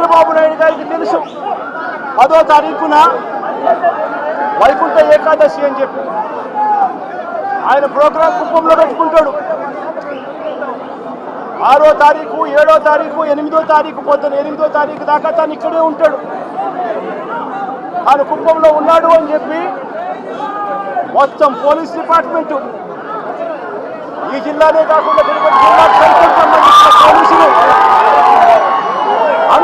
చంద్రబాబు నాయుడు గారికి తెలుసు. పదో తారీఖున వైకుంఠ ఏకాదశి అని చెప్పి. ఆయన ప్రోగ్రాం కుప్పంలో పెట్టుకుంటాడు. ఆరో తారీఖు ఏడో తారీఖు ఎనిమిదో తారీఖు పొద్దున ఎనిమిదో తారీఖు దాకా తను ఇక్కడే ఉంటాడు. ఆయన కుప్పంలో ఉన్నాడు అని చెప్పి మొత్తం పోలీస్ డిపార్ట్మెంటు ఈ జిల్లానే కాకుండా తిరుపతి జిల్లాకు సంబంధించిన పోలీసులు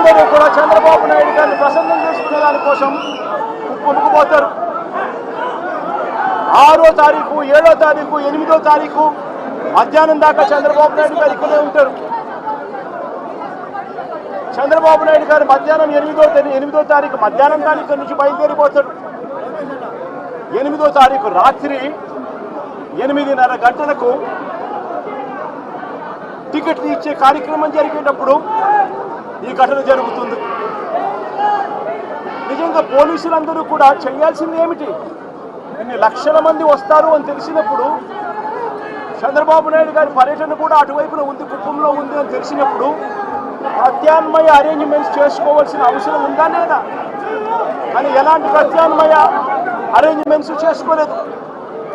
అందరూ కూడా చంద్రబాబు నాయుడు గారిని ప్రసన్నం చేసుకునే దానికోసం కుప్పంకు ఆరో తారీఖు ఏడో తారీఖు ఎనిమిదో తారీఖు మధ్యాహ్నం దాకా చంద్రబాబు నాయుడు గారు ఇక్కడే ఉంటారు. చంద్రబాబు నాయుడు గారు మధ్యాహ్నం ఎనిమిదో ఎనిమిదో తారీఖు మధ్యాహ్నం తారీఖు నుంచి బయలుదేరిపోతాడు ఎనిమిదో తారీఖు రాత్రి ఎనిమిదిన్నర గంటలకు టికెట్లు ఇచ్చే కార్యక్రమం జరిగేటప్పుడు ఈ ఘటన జరుగుతుంది. నిజంగా పోలీసులందరూ కూడా చేయాల్సింది ఏమిటి? ఇన్ని లక్షల మంది వస్తారు అని తెలిసినప్పుడు చంద్రబాబు నాయుడు గారి పర్యటన కూడా అటువైపున ఉంది కుటుంబంలో ఉంది అని తెలిసినప్పుడు ప్రత్యామ్నాయ అరేంజ్మెంట్స్ చేసుకోవాల్సిన అవసరం ఉందా లేదా? కానీ ఎలాంటి ప్రత్యామ్నాయ అరేంజ్మెంట్స్ చేసుకోలేదు.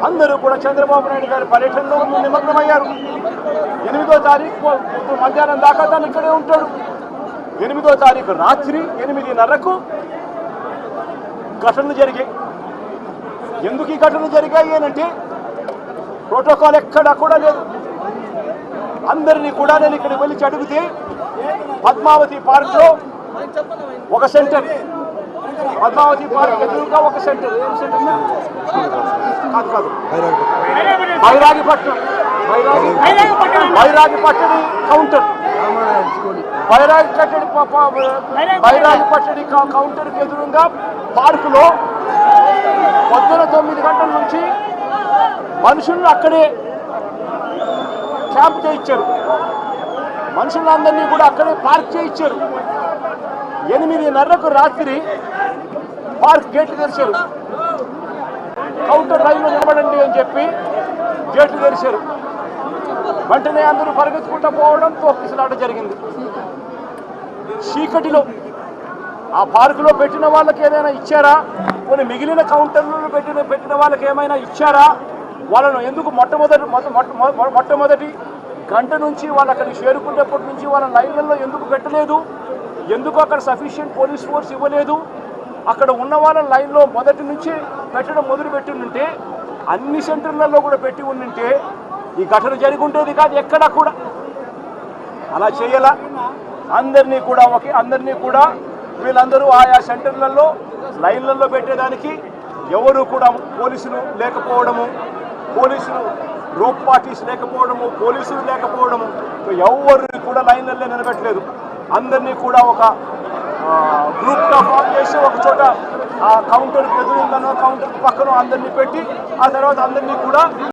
అందరూ కూడా చంద్రబాబు నాయుడు గారి పర్యటనలో నిమగ్నమయ్యారు. ఎనిమిదో తారీఖు మధ్యాహ్నం దాకా తను ఇక్కడే ఉంటాడు. ఎనిమిదో తారీఖు రాత్రి ఎనిమిదిన్నరకు ఘటనలు జరిగాయి. ఎందుకు ఈ ఘటనలు జరిగాయి అంటే ప్రోటోకాల్ ఎక్కడా కూడా లేదు. అందరినీ కూడా నేను ఇక్కడికి వెళ్ళి అడిగితే పద్మావతి పార్క్లో ఒక సెంటర్. పద్మావతి పార్క్ ఎదురుగా ఒక సెంటర్. ఏం సెంటర్ కాదు కాదు. బైరాగిపట్నం. బైరాగి బైరాగిపట్టడి కౌంటర్. బైరాగి కట్టడి ప- ప- బైరాగిపట్టడి కౌ- కౌంటర్కి ఎదురుగా పార్కులో పొద్దున తొమ్మిది గంటల నుంచి మనుషులను అక్కడే క్యాంప్ చేయించారు. మనుషులందరినీ కూడా అక్కడే పార్క్ చేయించారు. ఎనిమిదిన్నరకు రాత్రి పార్క్ గేట్లు తెరిచారు. కౌంటర్ లైన్లో నిలబడండి అని చెప్పి గేట్లు తెరిచారు. వెంటనే అందరూ పరిగెత్తుకుంటూ పోవడం తోపిసలాట జరిగింది. చీకటిలో ఆ పార్కులో పెట్టిన వాళ్ళకి ఏదైనా ఇచ్చారా? కొన్ని మిగిలిన కౌంటర్లలో పెట్టిన పెట్టిన వాళ్ళకి ఏమైనా ఇచ్చారా? వాళ్ళను ఎందుకు మొట్టమొదటి మొ- మొట్టమొదటి గంట నుంచి వాళ్ళు అక్కడికి చేరుకునేప్పటి నుంచి వాళ్ళ లైన్లలో ఎందుకు పెట్టలేదు? ఎందుకు అక్కడ సఫిషియంట్ పోలీస్ ఫోర్స్ ఇవ్వలేదు? అక్కడ ఉన్న వాళ్ళ లైన్లో మొదటి నుంచి పెట్టడం మొదలు పెట్టి ఉంటే అన్ని సెంటర్లలో కూడా పెట్టి ఉండింటే ఈ ఘటన జరిగి కాదు ఎక్కడా కూడా. అలా చేయాల. అందరినీ కూడా ఒకే అందరినీ కూడా వీళ్ళందరూ ఆయా సెంటర్లలో లైన్లలో పెట్టేదానికి ఎవరు కూడా పోలీసులు లేకపోవడము పోలీసులు గ్రూప్ పార్టీస్ లేకపోవడము పోలీసులు లేకపోవడము ఎవరిని కూడా లైన్లలో నిలబెట్టలేదు. అందరినీ కూడా ఒక గ్రూప్గా ఫామ్ చేసి ఒక చోట ఆ కౌంటర్ ఎదురుందనో కౌంటర్ పక్కన అందరినీ పెట్టి ఆ తర్వాత అందరినీ కూడా